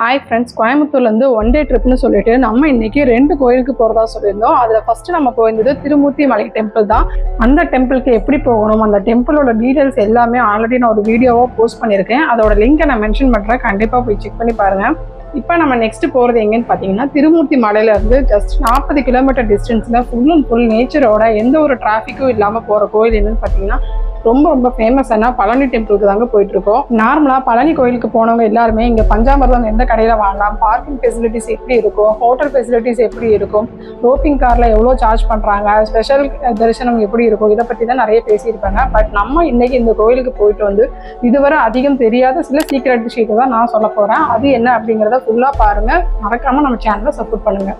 Hi friends கோயம்புத்தூர்லேருந்து one day ட்ரிப்னு சொல்லிட்டு நம்ம இன்னைக்கு ரெண்டு கோயிலுக்கு போகிறதா சொல்லியிருந்தோம். அதில் ஃபர்ஸ்ட் நம்ம போயிருந்தது திருமூர்த்தி மலை டெம்பிள் தான். அந்த டெம்பிளுக்கு எப்படி போகணும் அந்த டெம்பிளோட டீட்டெயில்ஸ் எல்லாமே ஆல்ரெடி நான் ஒரு வீடியோவாக போஸ்ட் பண்ணியிருக்கேன். அதோட லிங்கை நான் மென்ஷன் பண்ணுறேன் கண்டிப்பாக போய் செக் பண்ணி பாருங்கள் இப்போ நம்ம நெக்ஸ்ட் போகிறது எங்கேன்னு பார்த்தீங்கன்னா திருமூர்த்தி மலையிலேருந்து ஜஸ்ட் நாற்பது கிலோமீட்டர் டிஸ்டன்ஸில் ஃபுல் அண்ட் ஃபுல் நேச்சரோட எந்த ஒரு டிராஃபிக்கும் இல்லாமல் போகிற கோயில் என்னன்னு பார்த்தீங்கன்னா ரொம்ப ரொம்ப ஃபேமஸான பழனி டெம்பிளுக்கு தாங்க போயிட்டு இருக்கோம் நார்மலாக பழனி கோயிலுக்கு போனவங்க எல்லாருமே இங்கே பஞ்சாமிர்தம் எந்த கடையில் வாங்கலாம் பார்க்கிங் ஃபெசிலிட்டிஸ் எப்படி இருக்கும் ஹோட்டல் ஃபெசிலிட்டிஸ் எப்படி இருக்கும் ரோப்பிங் காரில் எவ்வளோ சார்ஜ் பண்ணுறாங்க ஸ்பெஷல் தரிசனம் எப்படி இருக்கும் இதை பற்றி தான் நிறைய பேசியிருப்பாங்க. பட் நம்ம இன்னைக்கு இந்த கோயிலுக்கு போயிட்டு வந்து இதுவரை அதிகம் தெரியாத சில சீக்ரெட் விஷயத்தை தான் நான் சொல்ல போகிறேன் அது என்ன அப்படிங்கிறத ஃபுல்லாக பாருங்கள் மறக்காமல் நம்ம சேனலை சப்போர்ட் பண்ணுங்கள்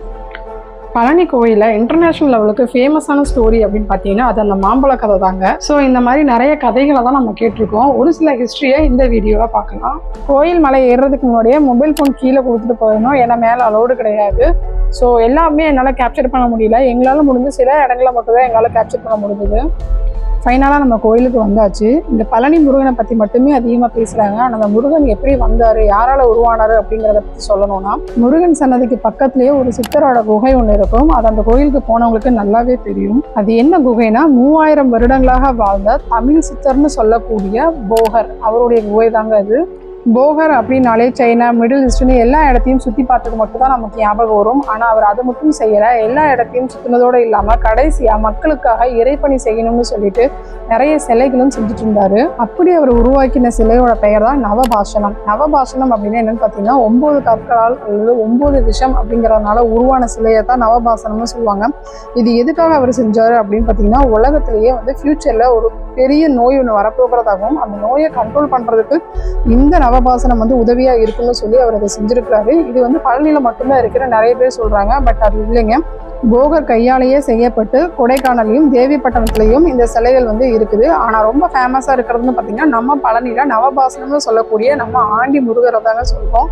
பழனி கோயிலில் இன்டர்நேஷனல் லெவலுக்கு ஃபேமஸான ஸ்டோரி அப்படின்னு பார்த்தீங்கன்னா அது அந்த மாம்பழ கதை தாங்க. ஸோ இந்த மாதிரி நிறைய கதைகளை தான் நம்ம கேட்டிருக்கோம். ஒரு சில ஹிஸ்ட்ரியை இந்த வீடியோவில் பார்க்கலாம். கோயில் மலை ஏறுறதுக்கு முன்னாடியே மொபைல் ஃபோன் கீழே கொடுத்துட்டு போயிடணும். ஏன்னா மேலே அலோடு கிடையாது. ஸோ எல்லாமே என்னால் கேப்சர் பண்ண முடியல. எங்களால் முடிஞ்ச சில இடங்களை மட்டும்தான் எங்களால் கேப்சர் பண்ண முடிஞ்சது. ஃபைனலாக நம்ம கோயிலுக்கு வந்தாச்சு. இந்த பழனி முருகனை பற்றி மட்டுமே அதிகமாக பேசுகிறாங்க ஆனால் அந்த முருகன் எப்படி வந்தார்? யாரால் உருவானார்? அப்படிங்கிறத பற்றி சொல்லணும்னா முருகன் சன்னதிக்கு பக்கத்துலேயே ஒரு சித்தரோட குகை ஒன்று இருக்கும். அது அந்த கோயிலுக்கு போனவங்களுக்கு நல்லாவே தெரியும். அது என்ன குகைனா மூவாயிரம் வருடங்களாக வாழ்ந்த தமிழ் சித்தர்னு சொல்லக்கூடிய போகர். அவருடைய குகை தாங்க அது. போகர் அப்படின்னாலே சைனா மிடில் ஈஸ்ட்னு எல்லா இடத்தையும் சுற்றி பார்த்தது மட்டும் தான் நமக்கு ஞாபகம் வரும். ஆனால் அவர் அதை மட்டும் செய்யலை. எல்லா இடத்தையும் சுற்றினதோடு இல்லாமல் கடைசியாக மக்களுக்காக இறைப்பணி செய்யணும்னு சொல்லிட்டு நிறைய சிலைகளும் செஞ்சுட்டு இருந்தார். அப்படி அவர் உருவாக்கின சிலையோட பெயர் தான் நவபாஷணம். நவபாஷணம் அப்படின்னு என்னென்னு பார்த்தீங்கன்னா ஒம்பது கற்களால் அல்லது ஒம்பது விஷம் அப்படிங்கிறதுனால உருவான சிலையை தான் நவபாசனம்னு சொல்லுவாங்க. இது எதுக்காக அவர் செஞ்சார் அப்படின்னு பார்த்தீங்கன்னா உலகத்திலேயே வந்து ஃப்யூச்சரில் ஒரு பெரிய நோய் ஒன்று வரப்போகிறதாகவும் அந்த நோயை கண்ட்ரோல் பண்ணுறதுக்கு இந்த நவபாசனம் வந்து உதவியாக இருக்குன்னு சொல்லி அவர் அதை செஞ்சுருக்கிறாரு. இது வந்து பழனியில் மட்டும்தான் இருக்கிற நிறைய பேர் சொல்கிறாங்க பட் அது இல்லைங்க. போகர் கையாலேயே செய்யப்பட்டு கொடைக்கானலையும் தேவிப்பட்டணத்துலையும் இந்த சிலைகள் வந்து இருக்குது. ஆனால் ரொம்ப ஃபேமஸாக இருக்கிறதுன்னு பார்த்தீங்கன்னா நம்ம பழனியில் நவபாசனம்னு சொல்லக்கூடிய நம்ம ஆண்டி முருகரை தாங்க சொல்கிறோம்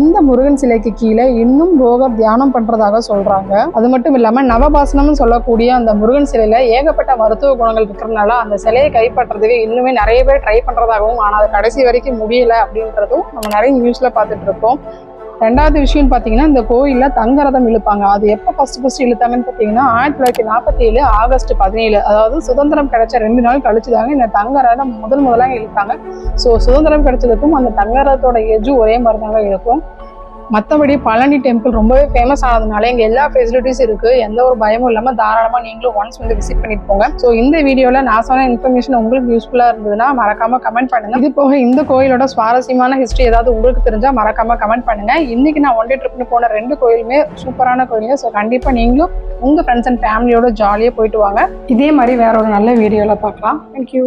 இந்த முருகன் சிலைக்கு கீழே இன்னும் போகர் தியானம் பண்றதாக சொல்றாங்க. அது மட்டும் இல்லாம நவபாசனம்னு சொல்லக்கூடிய அந்த முருகன் சிலையில ஏகப்பட்ட மருத்துவ குணங்கள் இருக்கிறதுனால அந்த சிலையை கைப்பற்றுறதுக்கு இன்னுமே நிறைய பேர் ட்ரை பண்றதாகவும் ஆனால் அது கடைசி வரைக்கும் முடியல அப்படின்றதும் நம்ம நிறைய நியூஸ்ல பார்த்துட்டு இருக்கோம். ரெண்டாவது விஷயம்னு பார்த்தீங்கன்னா இந்த கோயிலில் தங்கரதம் இழுப்பாங்க. அது எப்போ ஃபர்ஸ்ட் ஃபர்ஸ்ட் இழுத்தாங்கன்னு பார்த்தீங்கன்னா ஆயிரத்தி தொள்ளாயிரத்தி நாற்பத்தி ஏழு ஆகஸ்ட் பதினேழு. அதாவது சுதந்திரம் கிடைச்ச ரெண்டு நாள் கழிச்சு தாங்க இந்த தங்கரதம் முதல் முதலாக இழுத்தாங்க. ஸோ சுதந்திரம் கிடைச்சதுக்கும் அந்த தங்கரதத்தோட எஜு ஒரே மாதிரி தாங்க இருக்கும். மற்றபடி பழனி டெம்பிள் ரொம்பவே ஃபேமஸ் ஆனதுனால இங்கே எல்லா ஃபெசிலிட்டிஸ் இருக்குது எந்த ஒரு பயமும் இல்லாமல் தாராளமாக நீங்களும் ஒன்ஸ் வந்து விசிட் பண்ணிட்டு போங்க. ஸோ இந்த வீடியோவில் நான் சொன்ன இன்ஃபர்மேஷன் உங்களுக்கு யூஸ்ஃபுல்லாக இருந்ததுன்னா மறக்காமல் கமெண்ட் பண்ணுங்கள் இது போக இந்த கோயிலோட சுவாரஸ்யமான ஹிஸ்ட்ரி ஏதாவது உங்களுக்கு தெரிஞ்சால் மறக்காமல் கமெண்ட் பண்ணுங்கள் இன்றைக்கி நான் ஒன் டே ட்ரிப்னு போன ரெண்டு கோயிலுமே சூப்பரான கோயிலுங்க. ஸோ கண்டிப்பாக நீங்களும் உங்கள் ஃப்ரெண்ட்ஸ் அண்ட் ஃபேமிலியோட ஜாலியாக போயிட்டு வாங்க. இதே மாதிரி வேற ஒரு நல்ல வீடியோவில் பார்க்கலாம். தேங்க்யூ